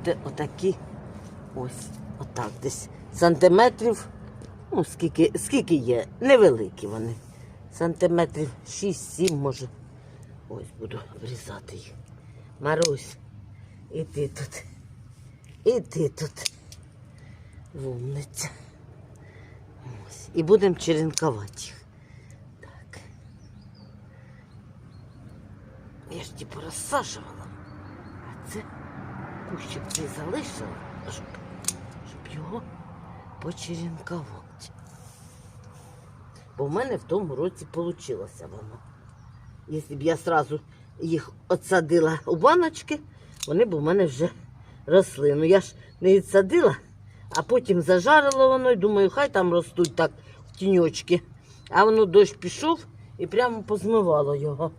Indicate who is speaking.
Speaker 1: буде отакі ось, отак десь. Сантиметрів. Ну, скільки, скільки є? Невеликі вони. Сантиметрів 6-7 може. Ось буду врізати їх. Марусь, і ти тут. І ти тут. Вумниця. Ось. І будемо черенкувати їх. Так. Я ж типу розсаджувала. А це кущик цей залишила, щоб, щоб його почеренкувати. Бо в мене в тому році вийшло воно. Якщо б я одразу їх отсадила у баночки, вони б у мене вже росли. Ну я ж не відсадила, а потім зажарила воно і думаю, хай там ростуть так в тіньочки. А воно дощ пішов і прямо позмивало його.